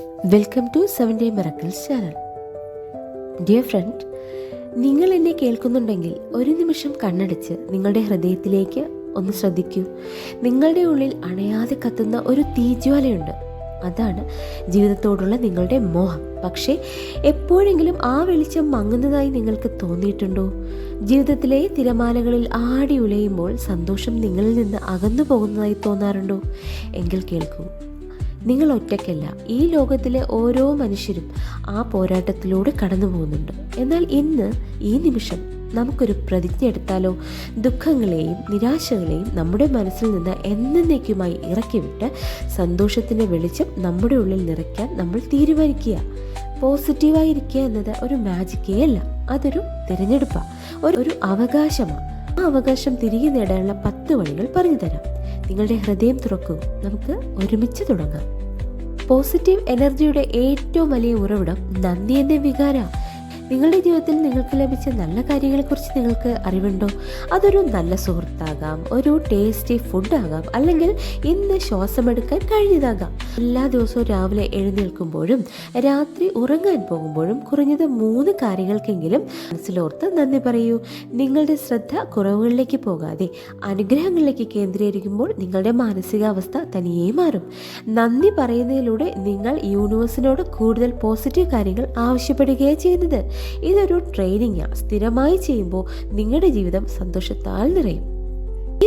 Welcome to seven day miracles channel dear friend നിങ്ങൾ എന്നെ കേൾക്കുന്നുണ്ടെങ്കിൽ ഒരു നിമിഷം കണ്ണടച്ച് നിങ്ങളുടെ ഹൃദയത്തിലേക്ക് ഒന്ന് ശ്രദ്ധിക്കൂ. നിങ്ങളുടെ ഉള്ളിൽ അണയാതെ കത്തുന്ന ഒരു തീജ്വാലയുണ്ട്. അതാണ് ജീവിതത്തോടുള്ള നിങ്ങളുടെ മോഹം. പക്ഷേ എപ്പോഴെങ്കിലും ആ വെളിച്ചം മങ്ങുന്നതായി നിങ്ങൾക്ക് തോന്നിയിട്ടുണ്ടോ? ജീവിതത്തിലെ തിരമാലകളിൽ ആടി ഉലയുമ്പോൾ സന്തോഷം നിങ്ങളിൽ നിന്ന് അകന്നു പോകുന്നതായി തോന്നാറുണ്ടോ? എങ്കിൽ കേൾക്കൂ. നിങ്ങൾ ഒറ്റയ്ക്കല്ല ഈ ലോകത്തിലെ ഓരോ മനുഷ്യരും ആ പോരാട്ടത്തിലൂടെ കടന്നു പോകുന്നുണ്ട്. എന്നാൽ ഇന്ന് ഈ നിമിഷം നമുക്കൊരു പ്രതിജ്ഞ എടുത്താലോ? ദുഃഖങ്ങളെയും നിരാശകളെയും നമ്മുടെ മനസ്സിൽ നിന്ന് എന്നേക്കുമായി ഇറക്കിവിട്ട് സന്തോഷത്തിന്റെ വെളിച്ചം നമ്മുടെ ഉള്ളിൽ നിറയ്ക്കാൻ നമ്മൾ തീരുമാനിക്കുക. പോസിറ്റീവായിരിക്കുക എന്നത് ഒരു മാജിക്കേ അല്ല അതൊരു തിരഞ്ഞെടുപ്പാണ് ഒരു ഒരു അവകാശമാണ് ആ അവകാശം തിരികെ നേടാനുള്ള പത്ത് വഴികൾ പറഞ്ഞു തരാം. നിങ്ങളുടെ ഹൃദയം തുറക്കൂ. നമുക്ക് ഒരുമിച്ച് തുടങ്ങാം. പോസിറ്റീവ് എനർജിയുടെ ഏറ്റവും വലിയ ഉറവിടം നന്ദി എന്ന വികാര. നിങ്ങളുടെ ജീവിതത്തിൽ നിങ്ങൾക്ക് ലഭിച്ച നല്ല കാര്യങ്ങളെക്കുറിച്ച് നിങ്ങൾക്ക് അറിവുണ്ടോ? അതൊരു നല്ല സുഹൃത്താകാം ഒരു ടേസ്റ്റി ഫുഡാകാം അല്ലെങ്കിൽ ഇന്ന് ശ്വാസമെടുക്കാൻ കഴിഞ്ഞതാകാം. എല്ലാ ദിവസവും രാവിലെ എഴുന്നേൽക്കുമ്പോഴും രാത്രി ഉറങ്ങാൻ പോകുമ്പോഴും കുറഞ്ഞത് മൂന്ന് കാര്യങ്ങൾക്കെങ്കിലും മനസ്സിലോർത്ത് നന്ദി പറയൂ. നിങ്ങളുടെ ശ്രദ്ധ കുറവുകളിലേക്ക് പോകാതെ അനുഗ്രഹങ്ങളിലേക്ക് കേന്ദ്രീകരിക്കുമ്പോൾ നിങ്ങളുടെ മാനസികാവസ്ഥ തനിയെ മാറും. നന്ദി പറയുന്നതിലൂടെ നിങ്ങൾ യൂണിവേഴ്സിനോട് കൂടുതൽ പോസിറ്റീവ് കാര്യങ്ങൾ ആവശ്യപ്പെടുകയാണ് ചെയ്യുന്നത്. ഇതൊരു ട്രെയിനിങ്ങാണ് സ്ഥിരമായി ചെയ്യുമ്പോൾ നിങ്ങളുടെ ജീവിതം സന്തോഷത്താൽ നിറയും.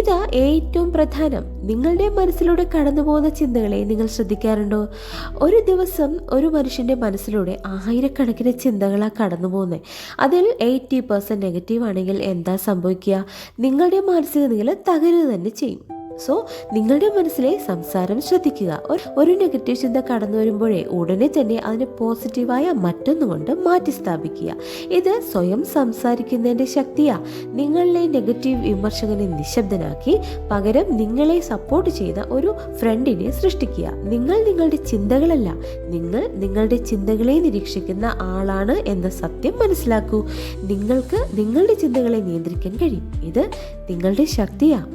ഇതാ ഏറ്റവും പ്രധാനം. നിങ്ങളുടെ മനസ്സിലൂടെ കടന്നു പോകുന്ന ചിന്തകളെ നിങ്ങൾ ശ്രദ്ധിക്കാറുണ്ടോ? ഒരു ദിവസം ഒരു മനുഷ്യന്റെ മനസ്സിലൂടെ ആയിരക്കണക്കിന് ചിന്തകളാണ് കടന്നു പോകുന്നത് അതിൽ എയ്റ്റി പെർസെന്റ് നെഗറ്റീവ് ആണെങ്കിൽ എന്താ സംഭവിക്കുക? നിങ്ങളുടെ മാനസിക നില തകരുക തന്നെ ചെയ്യും. സോ നിങ്ങളുടെ മനസ്സിലെ സംസാരം ശ്രദ്ധിക്കുക. ഒരു- നെഗറ്റീവ് ചിന്ത കടന്നു വരുമ്പോഴേ ഉടനെ തന്നെ അതിനെ പോസിറ്റീവായ മറ്റൊന്നുകൊണ്ട് മാറ്റി സ്ഥാപിക്കുക. ഇത് സ്വയം സംസാരിക്കുന്നതിന്റെ ശക്തിയാ. നിങ്ങളിലെ നെഗറ്റീവ് വിമർശകനെ നിശബ്ദനാക്കി പകരം നിങ്ങളെ സപ്പോർട്ട് ചെയ്ത ഒരു ഫ്രണ്ടിനെ സൃഷ്ടിക്കുക. നിങ്ങൾ നിങ്ങളുടെ ചിന്തകളല്ല. നിങ്ങൾ നിങ്ങളുടെ ചിന്തകളെ നിരീക്ഷിക്കുന്ന ആളാണ് എന്ന സത്യം മനസ്സിലാക്കൂ. നിങ്ങൾക്ക് നിങ്ങളുടെ ചിന്തകളെ നിയന്ത്രിക്കാൻ കഴിയും. ഇത് നിങ്ങളുടെ ശക്തിയാ.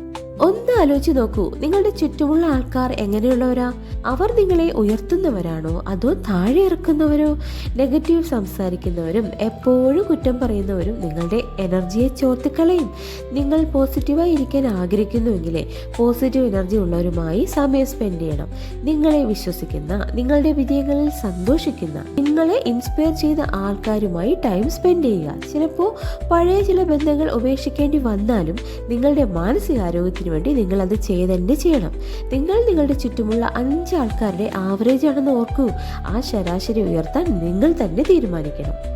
ഒന്ന് ആലോചിച്ച് നോക്കൂ. നിങ്ങളുടെ ചുറ്റുമുള്ള ആൾക്കാർ എങ്ങനെയുള്ളവരാ? അവർ നിങ്ങളെ ഉയർത്തുന്നവരാണോ? അതോ താഴെ ഇറക്കുന്നവരോ? നെഗറ്റീവ് സംസാരിക്കുന്നവരും എപ്പോഴും കുറ്റം പറയുന്നവരും നിങ്ങളുടെ എനർജിയെ ചോർത്തിക്കളയും നിങ്ങൾ പോസിറ്റീവായി ഇരിക്കാൻ ആഗ്രഹിക്കുന്നുവെങ്കിലേ പോസിറ്റീവ് എനർജി ഉള്ളവരുമായി സമയം സ്പെൻഡ് ചെയ്യണം. നിങ്ങളെ വിശ്വസിക്കുന്ന നിങ്ങളുടെ വിജയങ്ങളിൽ സന്തോഷിക്കുന്ന നിങ്ങളെ ഇൻസ്പയർ ചെയ്ത ആൾക്കാരുമായി ടൈം സ്പെൻഡ് ചെയ്യുക. ചിലപ്പോൾ പഴയ ചില ബന്ധങ്ങൾ ഉപേക്ഷിക്കേണ്ടി വന്നാലും നിങ്ങളുടെ മാനസികാരോഗ്യത്തിന് വേണ്ടി നിങ്ങൾ അത് ചെയ്ത് തന്നെ ചെയ്യണം. നിങ്ങൾ നിങ്ങളുടെ ചുറ്റുമുള്ള അഞ്ച് ആൾക്കാരുടെ ആവറേജ് ആണെന്ന് ഓർക്കൂ. ആ ശരാശരി ഉയർത്താൻ നിങ്ങൾ തന്നെ തീരുമാനിക്കണം.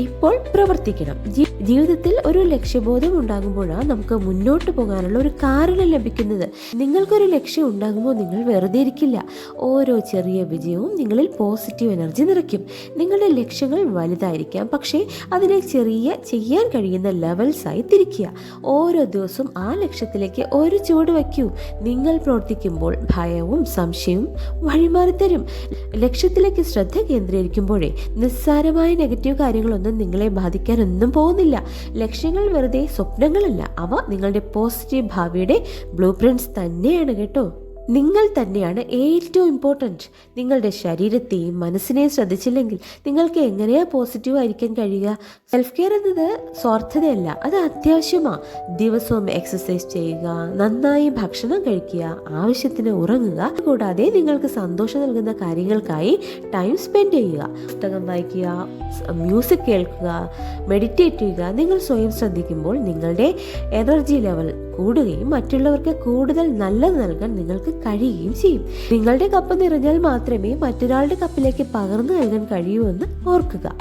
ഇപ്പോൾ പ്രവർത്തിക്കണം. ജീവിതത്തിൽ ഒരു ലക്ഷ്യബോധം ഉണ്ടാകുമ്പോഴാണ് നമുക്ക് മുന്നോട്ട് പോകാനുള്ള ഒരു കാരണം ലഭിക്കുന്നത്. നിങ്ങൾക്കൊരു ലക്ഷ്യം ഉണ്ടാകുമ്പോൾ നിങ്ങൾ വെറുതെ ഇരിക്കില്ല. ഓരോ ചെറിയ വിജയവും നിങ്ങളിൽ പോസിറ്റീവ് എനർജി നിറയ്ക്കും. നിങ്ങളുടെ ലക്ഷ്യങ്ങൾ വലുതായിരിക്കാം. പക്ഷേ അതിനെ ചെറിയ ചെയ്യാൻ കഴിയുന്ന ലെവൽസായി തിരിക്കുക. ഓരോ ദിവസവും ആ ലക്ഷ്യത്തിലേക്ക് ഒരു ചുവട് വയ്ക്കൂ. നിങ്ങൾ പ്രവർത്തിക്കുമ്പോൾ ഭയവും സംശയവും വഴിമാറിത്തരും ലക്ഷ്യത്തിലേക്ക് ശ്രദ്ധ കേന്ദ്രീകരിക്കുമ്പോഴേ നിസ്സാരമായ നെഗറ്റീവ് കാര്യങ്ങളൊന്നും നിങ്ങളെ ബാധിക്കാനൊന്നും പോകുന്നില്ല. ലക്ഷ്യങ്ങൾ വെറുതെ സ്വപ്നങ്ങളല്ല. അവ നിങ്ങളുടെ പോസിറ്റീവ് ഭാവിയുടെ ബ്ലൂ തന്നെയാണ് കേട്ടോ. നിങ്ങൾ തന്നെയാണ് ഏറ്റവും ഇമ്പോർട്ടന്റ് നിങ്ങളുടെ ശരീരത്തെയും മനസ്സിനെയും ശ്രദ്ധിച്ചില്ലെങ്കിൽ നിങ്ങൾക്ക് എങ്ങനെയാ പോസിറ്റീവ് ആയിരിക്കാൻ കഴിയുക? സെൽഫ് കെയർ എന്നത് സ്വാർത്ഥതയല്ല അത് അത്യാവശ്യമാണ് ദിവസവും എക്സസൈസ് ചെയ്യുക നന്നായി ഭക്ഷണം കഴിക്കുക ആവശ്യത്തിന് ഉറങ്ങുക കൂടാതെ നിങ്ങൾക്ക് സന്തോഷം നൽകുന്ന കാര്യങ്ങൾക്കായി ടൈം സ്പെൻഡ് ചെയ്യുക. പുസ്തകം വായിക്കുക മ്യൂസിക് കേൾക്കുക മെഡിറ്റേറ്റ് ചെയ്യുക. നിങ്ങൾ സ്വയം ശ്രദ്ധിക്കുമ്പോൾ നിങ്ങളുടെ എനർജി ലെവൽ കൂടുകയും മറ്റുള്ളവർക്ക് കൂടുതൽ നല്ലത് നൽകാൻ നിങ്ങൾക്ക് കഴിയുകയും ചെയ്യും. നിങ്ങളുടെ കപ്പ് നിറഞ്ഞാൽ മാത്രമേ മറ്റൊരാളുടെ കപ്പിലേക്ക് പകർന്നു നൽകാൻ കഴിയൂ എന്ന് ഓർക്കുക.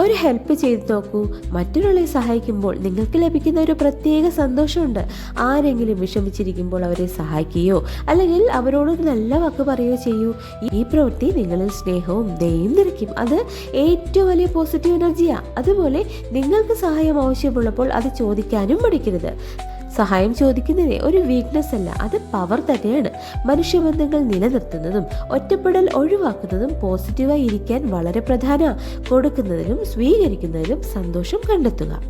ഒരു ഹെൽപ്പ് ചെയ്ത് നോക്കൂ. മറ്റൊരാളെ സഹായിക്കുമ്പോൾ നിങ്ങൾക്ക് ലഭിക്കുന്ന ഒരു പ്രത്യേക സന്തോഷമുണ്ട്. ആരെങ്കിലും വിഷമിച്ചിരിക്കുമ്പോൾ അവരെ സഹായിക്കുകയോ അല്ലെങ്കിൽ അവരോട് നല്ല വാക്ക് പറയുകയോ ചെയ്യൂ. ഈ പ്രവൃത്തി നിങ്ങളിൽ സ്നേഹവും ദയയും നിറയ്ക്കും. അത് ഏറ്റവും വലിയ പോസിറ്റീവ് എനർജിയാണ് അതുപോലെ നിങ്ങൾക്ക് സഹായം ആവശ്യമുള്ളപ്പോൾ അത് ചോദിക്കാനും മടിക്കരുത്. സഹായം ചോദിക്കുന്നത് ഒരു വീക്ക്നെസ് അല്ല. അത് പവർ തന്നെയാണ്. മനുഷ്യബന്ധങ്ങൾ നിലനിർത്തുന്നതും ഒറ്റപ്പെടൽ ഒഴിവാക്കുന്നതും പോസിറ്റീവായി ഇരിക്കാൻ വളരെ പ്രധാന. കൊടുക്കുന്നതിലും സ്വീകരിക്കുന്നതിലും സന്തോഷം കണ്ടെത്തുക.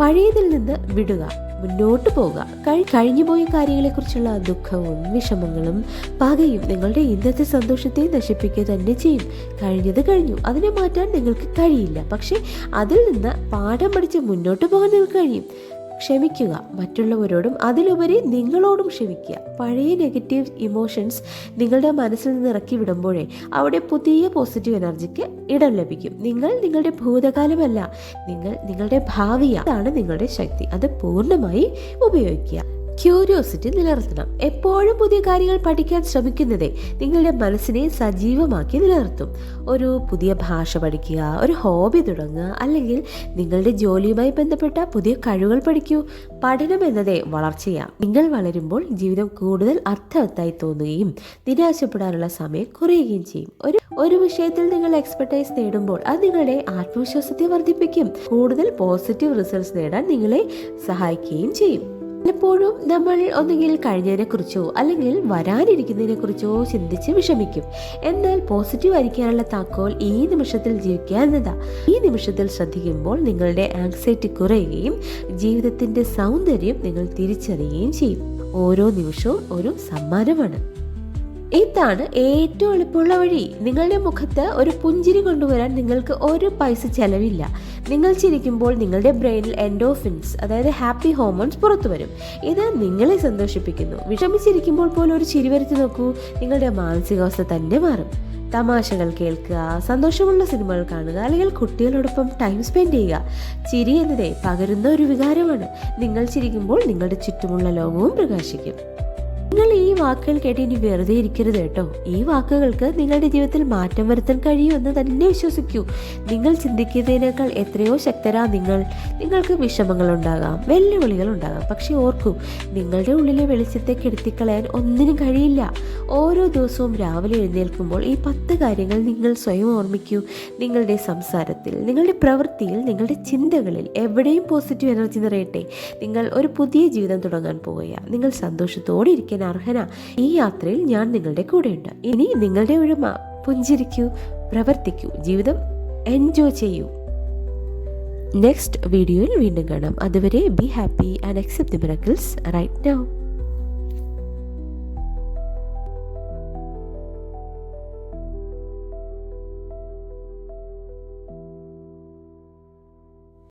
പഴയതിൽ നിന്ന് വിടുക. മുന്നോട്ട് പോവുക. കഴി- കഴിഞ്ഞുപോയ കാര്യങ്ങളെക്കുറിച്ചുള്ള ദുഃഖവും വിഷമങ്ങളും പകയും നിങ്ങളുടെ ഇന്നത്തെ സന്തോഷത്തെ നശിപ്പിക്കുക തന്നെ ചെയ്യും. കഴിഞ്ഞത് കഴിഞ്ഞു. അതിനെ മാറ്റാൻ നിങ്ങൾക്ക് കഴിയില്ല. പക്ഷേ അതിൽ നിന്ന് പാഠം പഠിച്ച് മുന്നോട്ട് പോകാൻ നിങ്ങൾക്ക് കഴിയും. ക്ഷമിക്കുക. മറ്റുള്ളവരോടും അതിലുപരി നിങ്ങളോടും ക്ഷമിക്കുക. പഴയ നെഗറ്റീവ് ഇമോഷൻസ് നിങ്ങളുടെ മനസ്സിൽ നിന്ന് ഇറക്കി വിടുമ്പോഴേ അവിടെ പുതിയ പോസിറ്റീവ് എനർജിക്ക് ഇടം ലഭിക്കും. നിങ്ങൾ നിങ്ങളുടെ ഭൂതകാലമല്ല. നിങ്ങൾ നിങ്ങളുടെ ഭാവിയാണ് നിങ്ങളുടെ ശക്തി. അത് പൂർണമായി ഉപയോഗിക്കുക. ക്യൂരിയോസിറ്റി നിലനിർത്തണം. എപ്പോഴും പുതിയ കാര്യങ്ങൾ പഠിക്കാൻ ശ്രമിക്കുന്നതേ നിങ്ങളുടെ മനസ്സിനെ സജീവമാക്കി നിലനിർത്തും. ഒരു പുതിയ ഭാഷ പഠിക്കുക ഒരു ഹോബി തുടങ്ങുക അല്ലെങ്കിൽ നിങ്ങളുടെ ജോലിയുമായി ബന്ധപ്പെട്ട പുതിയ കഴിവുകൾ പഠിക്കൂ. പഠനം എന്നതേ വളർച്ചയാണ് നിങ്ങൾ വളരുമ്പോൾ ജീവിതം കൂടുതൽ അർത്ഥവത്തായി തോന്നുകയും നിരാശപ്പെടാനുള്ള സമയം കുറയുകയും ചെയ്യും. ഒരു ഒരു വിഷയത്തിൽ നിങ്ങൾ എക്സ്പെർട്ടൈസ് നേടുമ്പോൾ അത് നിങ്ങളുടെ ആത്മവിശ്വാസത്തെ വർദ്ധിപ്പിക്കും. കൂടുതൽ പോസിറ്റീവ് റിസൾട്ട്സ് നേടാൻ നിങ്ങളെ സഹായിക്കുകയും ചെയ്യും. പലപ്പോഴും നമ്മൾ ഒന്നുകിൽ കഴിഞ്ഞതിനെക്കുറിച്ചോ അല്ലെങ്കിൽ വരാനിരിക്കുന്നതിനെക്കുറിച്ചോ ചിന്തിച്ച് വിഷമിക്കും. എന്നാൽ പോസിറ്റീവ് ആയിരിക്കാനുള്ള താക്കോൽ ഈ നിമിഷത്തിൽ ജീവിക്കുക എന്നതാ. ഈ നിമിഷത്തിൽ ശ്രദ്ധിക്കുമ്പോൾ നിങ്ങളുടെ ആങ്സൈറ്റി കുറയുകയും ജീവിതത്തിന്റെ സൗന്ദര്യം നിങ്ങൾ തിരിച്ചറിയുകയും ചെയ്യും. ഓരോ നിമിഷവും ഒരു സമ്മാനമാണ്. ഇതാണ് ഏറ്റവും എളുപ്പമുള്ള വഴി. നിങ്ങളുടെ മുഖത്ത് ഒരു പുഞ്ചിരി കൊണ്ടുവരാൻ നിങ്ങൾക്ക് ഒരു പൈസ ചെലവില്ല. നിങ്ങൾ ചിരിക്കുമ്പോൾ നിങ്ങളുടെ ബ്രെയിനിൽ എൻഡോഫിൻസ് അതായത് ഹാപ്പി ഹോർമോൺസ് പുറത്തു വരും. ഇത് നിങ്ങളെ സന്തോഷിപ്പിക്കുന്നു. വിഷമിച്ചിരിക്കുമ്പോൾ പോലും ഒരു ചിരി വരുത്തി നോക്കൂ. നിങ്ങളുടെ മാനസികാവസ്ഥ തന്നെ മാറും. തമാശകൾ കേൾക്കുക സന്തോഷമുള്ള സിനിമകൾ കാണുക അല്ലെങ്കിൽ കുട്ടികളോടൊപ്പം ടൈം സ്പെൻഡ് ചെയ്യുക. ചിരി എന്നതേ പകരുന്ന ഒരു വികാരമാണ്. നിങ്ങൾ ചിരിക്കുമ്പോൾ നിങ്ങളുടെ ചുറ്റുമുള്ള ലോകവും പ്രകാശിക്കും. നിങ്ങൾ ഈ വാക്കുകൾ കേട്ട് ഇനി വെറുതെ ഇരിക്കരുത് കേട്ടോ. ഈ വാക്കുകൾക്ക് നിങ്ങളുടെ ജീവിതത്തിൽ മാറ്റം വരുത്താൻ കഴിയുമെന്ന് തന്നെ വിശ്വസിക്കൂ. നിങ്ങൾ ചിന്തിക്കുന്നതിനേക്കാൾ എത്രയോ ശക്തരാ നിങ്ങൾ. നിങ്ങൾക്ക് വിഷമങ്ങൾ ഉണ്ടാകാം വെല്ലുവിളികൾ ഉണ്ടാകാം. പക്ഷേ ഓർക്കൂ നിങ്ങളുടെ ഉള്ളിലെ വെളിച്ചത്തെ കെടുത്തിക്കളയാൻ ഒന്നിനും കഴിയില്ല. ഓരോ ദിവസവും രാവിലെ എഴുന്നേൽക്കുമ്പോൾ ഈ പത്ത് കാര്യങ്ങൾ നിങ്ങൾ സ്വയം ഓർമ്മിക്കൂ. നിങ്ങളുടെ സംസാരത്തിൽ നിങ്ങളുടെ പ്രവൃത്തിയിൽ നിങ്ങളുടെ ചിന്തകളിൽ എവിടെയും പോസിറ്റീവ് എനർജി നിറയട്ടെ. നിങ്ങൾ ഒരു പുതിയ ജീവിതം തുടങ്ങാൻ പോവുകയാണ്. നിങ്ങൾ സന്തോഷത്തോടെ ഇരിക്കാൻ അർഹന. ഈ യാത്രയിൽ ഞാൻ നിങ്ങളുടെ കൂടെയുണ്ട്. ഇനി നിങ്ങളുടെ ഒഴിമ പുഞ്ചിരിക്കൂ പ്രവർത്തിക്കൂ ജീവിതം എൻജോയ് ചെയ്യൂ. നെക്സ്റ്റ് വീഡിയോയിൽ വീണ്ടും കാണാം. അതുവരെ be happy and accept the miracles right now